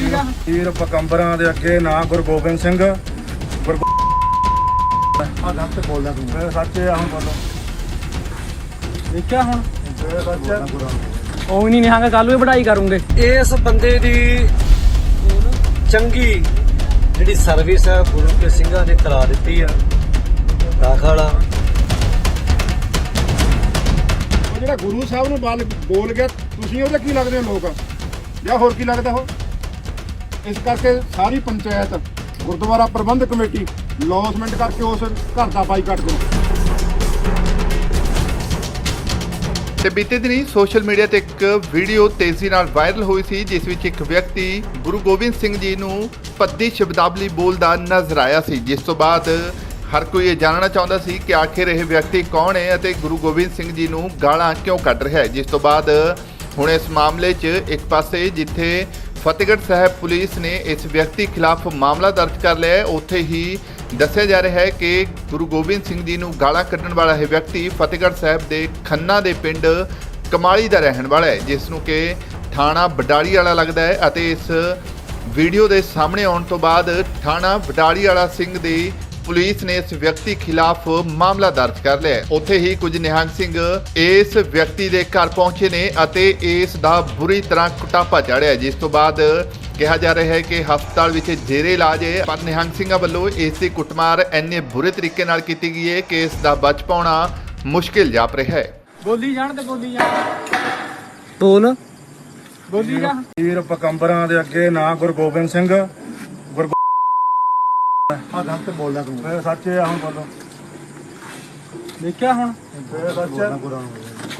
ਵੀਰ ਪਕੰਬਰਾਂ ਦੇ ਅੱਗੇ ਨਾ ਗੁਰੂ ਗੋਬਿੰਦ ਸਿੰਘ। ਆ ਗਲਤ ਬੋਲਦਾ ਤੂੰ। ਮੈਂ ਸੱਚੇ ਆ ਹੁਣ ਬੋਲੋ। ਦੇਖਿਆ ਹੁਣ? ਉਹ ਹੀ ਨਹੀਂ ਨਿਹਾਂਗਾ ਕੱਲ ਵੀ ਵਢਾਈ ਕਰੂੰਗੇ। ਇਸ ਬੰਦੇ ਦੀ ਚੰਗੀ ਜਿਹੜੀ ਸਰਵਿਸ ਹੈ ਗੁਰੂ ਕੇ ਸਿੰਘਾਂ ਨੇ ਕਰਾ ਦਿੱਤੀ ਆ ਦਾਖਲਾ ਉਹ ਜਿਹੜਾ ਗੁਰੂ ਸਾਹਿਬ ਨੂੰ ਬਲ ਬੋਲ ਗਿਆ ਤੁਸੀਂ ਉਹਦੇ ਕੀ ਲੱਗਦੇ ਹੋ ਲੋਕ? ਜਾਂ ਹੋਰ ਕੀ ਲੱਗਦਾ ਉਹ? ਇਸ ਕਰਕੇ ਸਾਰੀ ਪੰਚਾਇਤ, ਗੁਰਦੁਆਰਾ ਪ੍ਰਬੰਧਕ ਕਮੇਟੀ ਲੌਸਮੈਂਟ ਕਰਕੇ ਉਸ ਘਰ ਦਾ ਬਾਈਕਾਟ ਕਰੋ। ਤੇ ਬੀਤੇ ਦਿਨੀ ਸੋਸ਼ਲ ਮੀਡੀਆ ਤੇ ਇੱਕ ਵੀਡੀਓ ਤੇਜ਼ੀ ਨਾਲ ਵਾਇਰਲ ਹੋਈ ਸੀ, ਜਿਸ ਵਿੱਚ ਇੱਕ ਵਿਅਕਤੀ ਗੁਰੂ ਗੋਬਿੰਦ ਸਿੰਘ ਜੀ ਨੂੰ ਪੱਦੀ ਸ਼ਬਦਾਵਲੀ ਬੋਲਦਾ ਨਜ਼ਰ ਆਇਆ ਸੀ। ਜਿਸ ਤੋਂ ਬਾਅਦ ਹਰ ਕੋਈ ਇਹ ਜਾਣਨਾ ਚਾਹੁੰਦਾ ਸੀ ਕਿ ਆਖਿਰ ਇਹ ਵਿਅਕਤੀ ਕੌਣ ਹੈ ਅਤੇ ਗੁਰੂ ਗੋਬਿੰਦ ਸਿੰਘ ਜੀ ਨੂੰ ਗਾਲਾਂ ਕਿਉਂ ਕੱਢ ਰਿਹਾ ਹੈ। ਜਿਸ ਤੋਂ ਬਾਅਦ ਹੁਣ ਇਸ ਮਾਮਲੇ 'ਚ ਇੱਕ ਪਾਸੇ ਜਿੱਥੇ ਫਤਿਹਗੜ੍ਹ ਸਾਹਿਬ ਪੁਲਿਸ ਨੇ ਇਸ ਵਿਅਕਤੀ ਖਿਲਾਫ ਮਾਮਲਾ ਦਰਜ ਕਰ ਲਿਆ ਹੈ। ਉੱਥੇ ਹੀ ਦੱਸਿਆ ਜਾ ਰਿਹਾ ਹੈ ਕਿ ਗੁਰੂ ਗੋਬਿੰਦ ਸਿੰਘ ਜੀ ਨੂੰ ਗਾਲਾਂ ਕੱਢਣ ਵਾਲਾ ਇਹ ਵਿਅਕਤੀ ਫਤਿਹਗੜ੍ਹ ਸਾਹਿਬ ਦੇ ਖੰਨਾ ਦੇ ਪਿੰਡ ਕਮਾਲੀ ਦਾ ਰਹਿਣ ਵਾਲਾ ਹੈ, ਜਿਸ ਨੂੰ ਕਿ ਥਾਣਾ ਬਡਾਲੀ ਵਾਲਾ ਲੱਗਦਾ ਹੈ ਅਤੇ ਇਸ ਵੀਡੀਓ ਦੇ ਸਾਹਮਣੇ ਆਉਣ ਤੋਂ ਬਾਅਦ ਥਾਣਾ ਬਡਾਲੀ ਵਾਲਾ ਸਿੰਘ ਦੀ ਪੁਲਿਸ ਨੇ ਇਸ ਵਿਅਕਤੀ ਖਿਲਾਫ ਮਾਮਲਾ ਦਰਜ ਕਰ ਲਿਆ ਹੈ। ਉੱਥੇ ਹੀ ਕੁਝ ਨਿਹੰਗ ਸਿੰਘ ਇਸ ਵਿਅਕਤੀ ਦੇ ਘਰ ਪਹੁੰਚੇ ਨੇ ਅਤੇ ਇਸ ਦਾ ਬੁਰੀ ਤਰ੍ਹਾਂ ਕੁਟਾਪਾ ਚੜਿਆ ਜਿਸ ਤੋਂ ਬਾਅਦ ਕਿਹਾ ਜਾ ਰਿਹਾ ਹੈ ਕਿ ਹਸਪਤਾਲ ਵਿੱਚ ਜੇਰੇ ਇਲਾਜ ਹੈ ਪਰ ਨਿਹੰਗ ਸਿੰਘਾਂ ਵੱਲੋਂ ਇਸ ਦੀ ਕੁੱਟਮਾਰ ਇੰਨੇ ਬੁਰੇ ਤਰੀਕੇ ਨਾਲ ਕੀਤੀ ਗਈ ਹੈ ਕਿ ਇਸ ਦਾ ਬਚ ਪਾਉਣਾ ਮੁਸ਼ਕਿਲ ਜਾਪ ਰਿਹਾ ਹੈ। ਬੋਲੀ ਜਾਣ ਤੇ ਬੋਲੀ ਜਾਣ ਬੋਲ। ਬੋਲੀ ਜਾ। ਵੀਰ ਪਕੰਬਰਾਂ ਦੇ ਅੱਗੇ ਨਾ ਗੁਰੂ ਗੋਬਿੰਦ ਸਿੰਘ ਆ ਗਲਤ ਬੋਲਦਾ ਤੂੰ। ਮੈਂ ਸੱਚੇ ਆ ਹੁਣ ਬੋਲੋ। ਦੇਖਿਆ ਹੁਣ? ਇਹ ਸੱਚ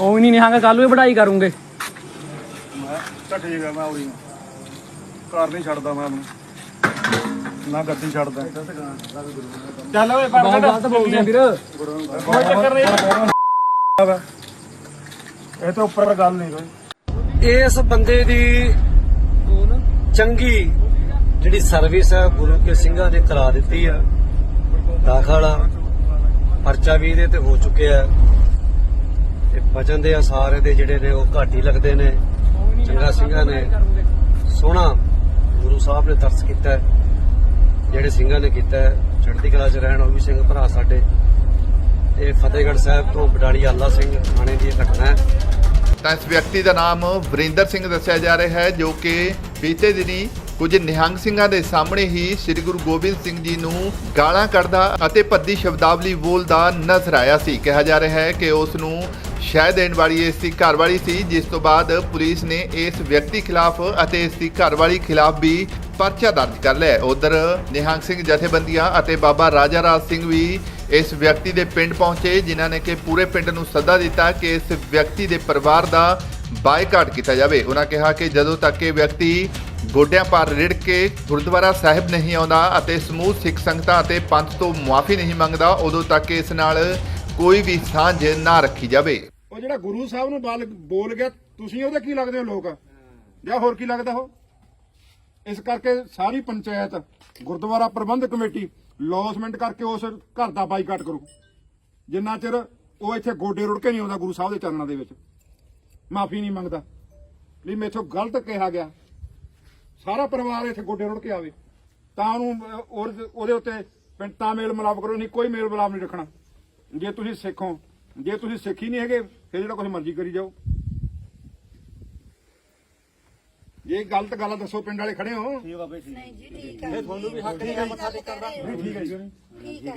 ਉਹ ਹੀ ਨਹੀਂ ਨਿਹਾਂਗਾ ਕੱਲ ਵੀ ਵਢਾਈ ਕਰੂੰਗੇ। ਤਾਂ ਠੀਕ ਆ ਮੈਂ ਉਰੀ ਘਰ ਨਹੀਂ ਛੱਡਦਾ ਮੈਂ ਉਹਨੂੰ ਨਾ ਗੱਦੀ ਛੱਡਦਾ। ਚੱਲ ਓਏ ਬਹੁਤ ਗਲਤ ਬੋਲਦੇ ਆ ਵੀਰ। ਕੋਈ ਚੱਕਰ ਨਹੀਂ। ਇਹ ਤੋਂ ਉੱਪਰ ਗੱਲ ਨਹੀਂ ਕੋਈ। ਇਸ ਬੰਦੇ ਦੀ ਚੰਗੀ ਜਿਹੜੀ ਸਰਵਿਸ ਹੈ ਗੁਰੂ ਕੇ ਸਿੰਘਾਂ ਨੇ ਕਰਾ ਦਿੱਤੀ ਆ, ਦਾਖਲਾ ਪਰਚਾ ਵੀ ਇਹਦੇ ਤੇ ਹੋ ਚੁੱਕਿਆ ਤੇ ਬਚਨ ਦੇ ਆਸਾਰ ਇਹਦੇ ਜਿਹੜੇ ਨੇ ਉਹ ਘੱਟ ਹੀ ਲੱਗਦੇ ਨੇ। ਚੰਗਾ ਸਿੰਘਾਂ ਨੇ ਸੋਹਣਾ ਗੁਰੂ ਸਾਹਿਬ ਨੇ ਤਰਸ ਕੀਤਾ ਜਿਹੜੇ ਸਿੰਘਾਂ ਨੇ ਕੀਤਾ ਚੜ੍ਹਦੀ ਕਲਾ 'ਚ ਰਹਿਣ, ਉਹ ਵੀ ਸਿੰਘ ਭਰਾ ਸਾਡੇ। ਇਹ ਫਤਿਹਗੜ੍ਹ ਸਾਹਿਬ ਤੋਂ ਬਡਾਲੀ ਆਲਾ ਸਿੰਘ ਥਾਣੇ ਦੀ ਇਹ ਘਟਨਾ ਹੈ। ਤਾਂ ਇਸ ਵਿਅਕਤੀ ਦਾ ਨਾਮ ਵਰਿੰਦਰ ਸਿੰਘ ਦੱਸਿਆ ਜਾ ਰਿਹਾ ਹੈ, ਜੋ ਕਿ ਬੀਤੇ ਦਿਨੀ ਕੁਝ ਨਿਹੰਗ ਸਿੰਘਾਂ ਦੇ ਸਾਹਮਣੇ ਹੀ ਸ੍ਰੀ ਗੁਰੂ ਗੋਬਿੰਦ ਸਿੰਘ ਜੀ ਨੂੰ ਗਾਲਾਂ ਕੱਢਦਾ ਅਤੇ ਭੱਦੀ ਸ਼ਬਦਾਵਲੀ ਬੋਲਦਾ ਨਜ਼ਰ ਆਇਆ ਸੀ। ਕਿਹਾ ਜਾ ਰਿਹਾ ਹੈ ਕਿ ਉਸ ਨੂੰ ਸ਼ਹਿ ਦੇਣ ਵਾਲੀ ਇਸ ਦੀ ਘਰਵਾਲੀ ਸੀ, ਜਿਸ ਤੋਂ ਬਾਅਦ ਪੁਲਿਸ ਨੇ ਇਸ ਵਿਅਕਤੀ ਖਿਲਾਫ ਅਤੇ ਇਸ ਦੀ ਘਰਵਾਲੀ ਖਿਲਾਫ ਵੀ ਪਰਚਾ ਦਰਜ ਕਰ ਲਿਆ। ਉਧਰ ਨਿਹੰਗ ਸਿੰਘ ਜਥੇਬੰਦੀਆਂ ਅਤੇ ਬਾਬਾ ਰਾਜਾ ਰਾਜ ਸਿੰਘ ਵੀ ਇਸ ਵਿਅਕਤੀ ਦੇ ਪਿੰਡ ਪਹੁੰਚੇ, ਜਿਨ੍ਹਾਂ ਨੇ ਕਿ ਪੂਰੇ ਪਿੰਡ ਨੂੰ ਸੱਦਾ ਦਿੱਤਾ ਕਿ ਇਸ ਵਿਅਕਤੀ ਦੇ ਪਰਿਵਾਰ ਦਾ ਬਾਈਕਾਟ ਕੀਤਾ ਜਾਵੇ। ਉਹਨਾਂ ਕਿਹਾ ਕਿ ਜਦੋਂ ਤੱਕ ਇਹ ਵਿਅਕਤੀ ਗੋਡਿਆਂ ਪਰ ਰਿੜ ਕੇ ਗੁਰਦੁਆਰਾ ਸਾਹਿਬ ਨਹੀਂ ਆਉਂਦਾ ਅਤੇ ਸਮੂਹ ਸਿੱਖ ਸੰਗਤਾਂ ਅਤੇ ਪੰਥ ਤੋਂ ਮੁਆਫੀ ਨਹੀਂ ਮੰਗਦਾ, ਉਦੋਂ ਤੱਕ ਇਸ ਨਾਲ ਕੋਈ ਵੀ ਸਾਂਝ ਨਾ ਰੱਖੀ ਜਾਵੇ। ਉਹ ਜਿਹੜਾ ਗੁਰੂ ਸਾਹਿਬ ਨੂੰ ਬਲ ਬੋਲ ਗਿਆ, ਤੁਸੀਂ ਉਹਦੇ ਕੀ ਲੱਗਦੇ ਹੋ ਲੋਕ? ਜਾਂ ਹੋਰ ਕੀ ਲੱਗਦਾ ਉਹ? ਇਸ ਕਰਕੇ ਸਾਰੀ ਪੰਚਾਇਤ, ਗੁਰਦੁਆਰਾ ਪ੍ਰਬੰਧਕ ਕਮੇਟੀ ਲੌਸਮੈਂਟ ਕਰਕੇ ਉਸ ਘਰ ਦਾ ਬਾਈਕਾਟ ਕਰੋ। ਜਿੰਨਾ ਚਿਰ ਉਹ ਇੱਥੇ ਗੋਡੇ ਰੁੜ ਕੇ ਨਹੀਂ ਆਉਂਦਾ ਗੁਰੂ ਸਾਹਿਬ ਦੇ ਚਰਨਾਂ ਦੇ ਵਿੱਚ। ਮਾਫੀ ਨਹੀਂ ਮੰਗਦਾ। ਵੀ ਮੇਥੋਂ ਗਲਤ ਕਿਹਾ ਗਿਆ। ਸਾਰਾ ਪਰਿਵਾਰ ਇੱਥੇ ਗੋਡੇ ਰੁੜ ਕੇ ਆਵੇ। ਤਾਂ ਉਹਨੂੰ ਉਹਦੇ ਉੱਤੇ ਪਿੰਡ ਤਾਂ ਮੇਲ ਮਿਲਾਪ ਕਰੋ ਨਹੀਂ ਕੋਈ ਮੇਲ ਮਿਲਾਪ ਨਹੀਂ ਰੱਖਣਾ। ਜੇ ਤੁਸੀਂ ਸਿੱਖ ਹੋ ਜੇ ਤੁਸੀਂ ਸਿੱਖ ਹੀ ਨਹੀਂ ਹੈਗੇ ਫਿਰ ਜਿਹੜਾ ਕੁਝ ਮਰਜ਼ੀ ਕਰੀ ਜਾਓ। ਜੇ ਗਲਤ ਗੱਲ ਦੱਸੋ ਪਿੰਡ ਵਾਲੇ ਖੜੇ ਹੋ।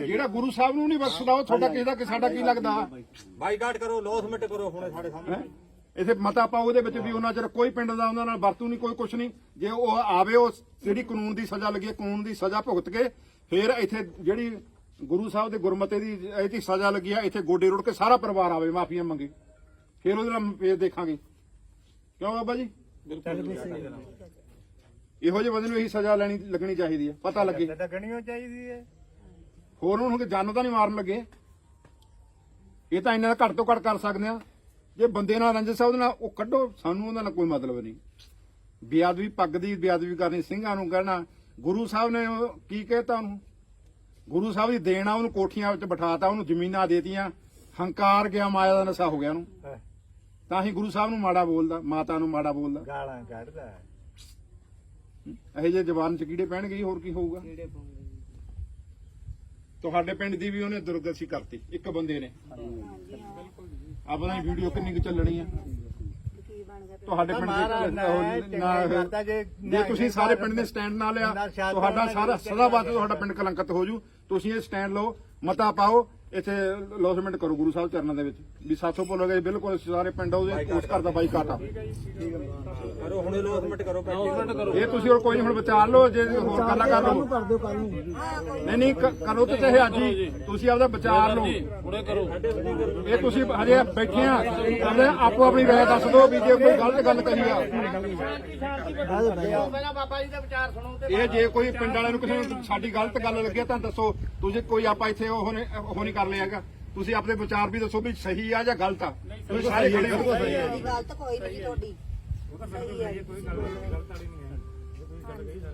ਜਿਹੜਾ ਗੁਰੂ ਸਾਹਿਬ ਨੂੰ ਨਹੀਂ ਬਖਸ਼ਦਾ ਉਹ ਤੁਹਾਡਾ ਕਿਸੇ ਦਾ ਕਿ ਸਾਡਾ ਕੀ ਲੱਗਦਾ? ਬਾਈਕਾਟ ਕਰੋ ਲੌਸਮੈਂਟ ਕਰੋ ਹੁਣ ਸਾਡੇ ਸਾਹਮਣੇ। ਹੈਂ? ਇਥੇ ਮਤਾ ਪਾਓ ਉਹਦੇ ਵਿੱਚ ਵੀ ਉਹਨਾਂ ਚਿਰ ਕੋਈ ਪਿੰਡ ਦਾ ਉਹਨਾਂ ਨਾਲ ਵਰਤੂ ਨਹੀਂ ਕੋਈ ਕੁਛ ਨਹੀਂ। ਜੇ ਉਹ ਆਵੇ ਉਹ ਜਿਹੜੀ ਕਾਨੂੰਨ ਦੀ ਸਜ਼ਾ ਲੱਗੀ ਹੈ, ਕਾਨੂੰਨ ਦੀ ਸਜ਼ਾ ਭੁਗਤ ਕੇ ਫਿਰ ਇੱਥੇ ਜਿਹੜੀ ਗੁਰੂ ਸਾਹਿਬ ਦੇ ਗੁਰਮਤੇ ਦੀ ਇਹਦੀ ਸਜ਼ਾ ਲੱਗੀ ਆ ਇੱਥੇ ਗੋਡੇ ਰੁੜ ਕੇ ਸਾਰਾ ਪਰਿਵਾਰ ਆਵੇ ਮਾਫੀਆਂ ਮੰਗੇ। ਫਿਰ ਉਹਦੇ ਨਾਲ ਫੇਰ ਦੇਖਾਂਗੇ। ਕਿਉਂ ਬਾਬਾ ਜੀ? ਇਹੋ ਜਿਹੇ ਬੰਦੇ ਨੂੰ ਇਹੀ ਸਜ਼ਾ ਲੈਣੀ ਲੱਗਣੀ ਚਾਹੀਦੀ ਹੈ ਪਤਾ ਲੱਗੇ। ਲੱਗਣੀ ਚਾਹੀਦੀ ਹੈ ਹੋਰ ਉਹਨੂੰ ਕਿ ਜਾਨ ਤਾਂ ਨਹੀਂ ਮਾਰਨ ਲੱਗੇ। ਇਹ ਤਾਂ ਇਹਨਾਂ ਦਾ ਘੱਟ ਤੋਂ ਘੱਟ ਕਰ ਸਕਦੇ ਆ। ਜੇ ਬੰਦੇ ਨਾਲ ਰੰਜਨ ਸਾਹਿਬ ਨਾਲ ਉਹ ਕੱਢੋ। ਸਾਨੂੰ ਉਹਦਾ ਨਾਲ ਕੋਈ ਮਤਲਬ ਨਹੀਂ। ਬੇਅਦਬੀ ਪੱਗ ਦੀ ਬੇਅਦਬੀ ਕਰਨੀ ਸਿੰਘਾਂ ਨੂੰ ਕਹਿਣਾ। ਗੁਰੂ ਸਾਹਿਬ ਨੇ ਕੀ ਕਹਿਤਾ ਉਹਨੂੰ? ਗੁਰੂ ਸਾਹਿਬ ਦੀ ਦੇਣ ਆ ਉਹਨੂੰ ਕੋਠੀਆਂ ਵਿੱਚ ਬਿਠਾਤਾ ਉਹਨੂੰ ਜ਼ਮੀਨਾਂ ਦੇਤੀਆਂ। ਹੰਕਾਰ ਗਿਆ ਮਾਇਆ ਦਾ ਨਸ਼ਾ ਹੋ ਗਿਆ ਉਹਨੂੰ। ਤਾਂ ਹੀ ਗੁਰੂ ਸਾਹਿਬ ਨੂੰ ਮਾੜਾ ਬੋਲਦਾ ਮਾਤਾ ਨੂੰ ਮਾੜਾ ਬੋਲਦਾ। ਗਾਲਾਂ ਕੱਢਦਾ। ਇਹੋ ਜਿਹੇ ਜ਼ਬਾਨ ਚ ਕੀੜੇ ਪੈਣਗੇ ਜੀ, ਹੋਰ ਕੀ ਹੋਊਗਾ? ਤੁਹਾਡੇ ਪਿੰਡ ਦੀ ਵੀ ਉਹਨੇ ਦੁਰਗਤੀ ਕਰਤੀ ਇੱਕ ਬੰਦੇ ਨੇ। ਆਪਣਾ ਵੀਡੀਓ ਕਿੰਨੀ ਕੁ ਚੱਲਣੀ ਆ? ਤੁਹਾਡੇ ਪਿੰਡ ਦੇ ਨਾ ਜੇ ਤੁਸੀਂ ਸਾਰੇ ਪਿੰਡ ਦੇ ਸਟੈਂਡ ਨਾ ਲਿਆ ਤੁਹਾਡਾ ਸਾਰਾ ਸਦਾ ਬਾਤ ਤੁਹਾਡਾ ਪਿੰਡ ਕਲੰਕਿਤ ਹੋ ਜੂ। ਤੁਸੀਂ ਇਹ ਸਟੈਂਡ ਲਓ ਮਤਾ ਪਾਓ ਇੱਥੇ ਲੌਸਮੈਂਟ ਕਰੋ ਗੁਰੂ ਸਾਹਿਬ ਚਰਨਾਂ ਦੇ ਵਿੱਚ। ਵੀ ਸਾਥੋਂ ਭੁੱਲੋਗੇ ਬਿਲਕੁਲ ਸਾਰੇ ਪਿੰਡ ਉਹਦੇ ਉਸ ਘਰ ਦਾ ਬਾਈਕਾਟ ਆ। ਕਰੋ ਹੁਣ ਲੋਸਮੈਂਟ ਕਰੋ ਇਹ ਤੁਸੀਂ ਹੋਰ ਕੋਈ ਨਹੀਂ ਹੁਣ ਵਿਚਾਰ ਲਓ ਜੇ ਹੋਰ ਗੱਲਾਂ ਕਰ ਲਓ। ਕਰ ਦਿਓ ਨਹੀਂ ਨਹੀਂ ਕਰੋ ਤੇ ਚਾਹੇ ਅੱਜ ਹੀ। ਤੁਸੀਂ ਆਪਦਾ ਵਿਚਾਰ ਲਓ। ਹੁਣੇ ਕਰੋ। ਇਹ ਤੁਸੀਂ ਹਜੇ ਬੈਠੇ ਆ। ਕਹਿੰਦੇ ਆਪੋ ਆਪਣੀ ਰਾਏ ਦੱਸ ਦਿਓ ਵੀ ਜੇ ਕੋਈ ਗਲਤ ਗੱਲ ਕਰੀ ਆ। ਇਹ ਜੇ ਕੋਈ ਪਿੰਡ ਵਾਲਿਆਂ ਨੂੰ ਕਿਸੇ ਨੂੰ ਸਾਡੀ ਗਲਤ ਗੱਲ ਲੱਗੇ ਤਾਂ ਦੱਸੋ। ਤੁਸੀਂ ਕੋਈ ਆਪਾਂ ਇੱਥੇ ਉਹ ਨੇ ਉਹ ਨਹੀਂ ਕਰ ਲਿਆਗਾ ਤੁਸੀਂ ਆਪਣੇ ਵਿਚਾਰ ਵੀ ਦੱਸੋ ਵੀ ਸਹੀ ਆ ਜਾਂ ਗਲਤ ਆ। ਤੁਸੀਂ ਸਾਰੇ ਖੜੇ ਹੋ। ਗੱਲ ਤਾਂ ਕੋਈ ਨਹੀਂ ਤੁਹਾਡੀ। ਸਹੀ ਹੈ।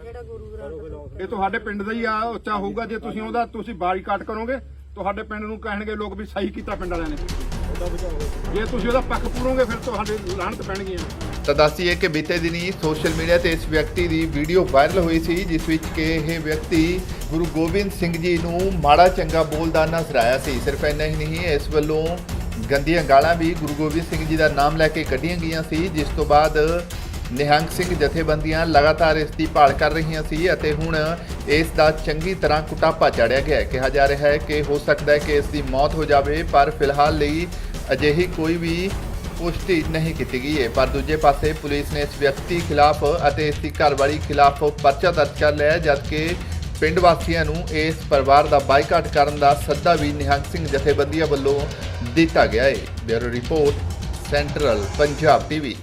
ਜਿਹੜਾ ਗੁਰੂ ਗ੍ਰੰਥ ਇਹ ਤੁਹਾਡੇ ਪਿੰਡ ਦਾ ਹੀ ਆ ਉੱਚਾ ਹੋਊਗਾ। ਜੇ ਤੁਸੀਂ ਉਹਦਾ ਤੁਸੀਂ ਬਾਈਕਾਟ ਕਰੋਗੇ ਤੁਹਾਡੇ ਪਿੰਡ ਨੂੰ ਕਹਿਣਗੇ ਲੋਕ ਵੀ ਸਹੀ ਕੀਤਾ ਪਿੰਡ ਵਾਲਿਆਂ ਨੇ। ਜੇ ਤੁਸੀਂ ਉਹਦਾ ਪੱਖ ਪੂਰੋਗੇ, ਫਿਰ ਤੁਹਾਡੇ ਲਾਹਣਤ ਪੈਣਗੀਆਂ। ਤਾਂ ਦੱਸੀਏ ਕਿ ਬੀਤੇ ਦਿਨੀ ਸੋਸ਼ਲ ਮੀਡੀਆ ਤੇ ਇਸ ਵਿਅਕਤੀ ਦੀ ਵੀਡੀਓ ਵਾਇਰਲ ਹੋਈ ਸੀ, ਜਿਸ ਵਿੱਚ ਕਿ ਇਹ ਵਿਅਕਤੀ ਗੁਰੂ ਗੋਬਿੰਦ ਸਿੰਘ ਜੀ ਨੂੰ ਮਾੜਾ ਚੰਗਾ ਬੋਲਦਾ ਨਜ਼ਰ ਆਇਆ ਸੀ। ਸਿਰਫ ਇੰਨਾ ਹੀ ਨਹੀਂ, ਇਸ ਵੱਲੋਂ ਗੰਦੀਆਂ ਗਾਲਾਂ ਵੀ ਗੁਰੂ ਗੋਬਿੰਦ ਸਿੰਘ ਜੀ ਦਾ ਨਾਮ ਲੈ ਕੇ ਕੱਢੀਆਂ ਗਈਆਂ ਸੀ, ਜਿਸ ਤੋਂ ਬਾਅਦ ਨਿਹੰਗ ਸਿੰਘ ਜਥੇਬੰਦੀਆਂ ਲਗਾਤਾਰ ਇਸ ਦੀ ਭਾਲ ਕਰ ਰਹੀਆਂ ਸੀ ਅਤੇ ਹੁਣ ਇਸ ਦਾ ਚੰਗੀ ਤਰ੍ਹਾਂ ਕੁਟਾਪਾ ਚੜਿਆ ਗਿਆ ਹੈ। ਕਿਹਾ ਜਾ ਰਿਹਾ ਹੈ ਕਿ ਹੋ ਸਕਦਾ ਹੈ ਕਿ ਇਸ ਦੀ ਮੌਤ ਹੋ ਜਾਵੇ, ਪਰ ਫਿਲਹਾਲ ਲਈ ਅਜਿਹੀ ਕੋਈ ਵੀ ਪੁਸ਼ਟੀ ਨਹੀਂ ਕੀਤੀ ਗਈ ਹੈ। ਪਰ ਦੂਜੇ ਪਾਸੇ ਪੁਲਿਸ ਨੇ ਇਸ ਵਿਅਕਤੀ ਖਿਲਾਫ ਅਤੇ ਇਸ ਦੀ ਘਰਵਾਲੀ ਖਿਲਾਫ ਪਰਚਾ ਦਰਜ ਕਰ ਲਿਆ ਹੈ, ਜਦਕਿ ਪਿੰਡ ਵਾਸੀਆਂ ਨੂੰ ਇਸ ਪਰਿਵਾਰ ਦਾ ਬਾਈਕਾਟ ਕਰਨ ਦਾ ਸੱਦਾ ਵੀ ਨਿਹੰਗ ਸਿੰਘ ਜਥੇਬੰਦੀਆਂ ਵੱਲੋਂ ਦਿੱਤਾ ਗਿਆ ਹੈ। Bureau report, central Punjab TV.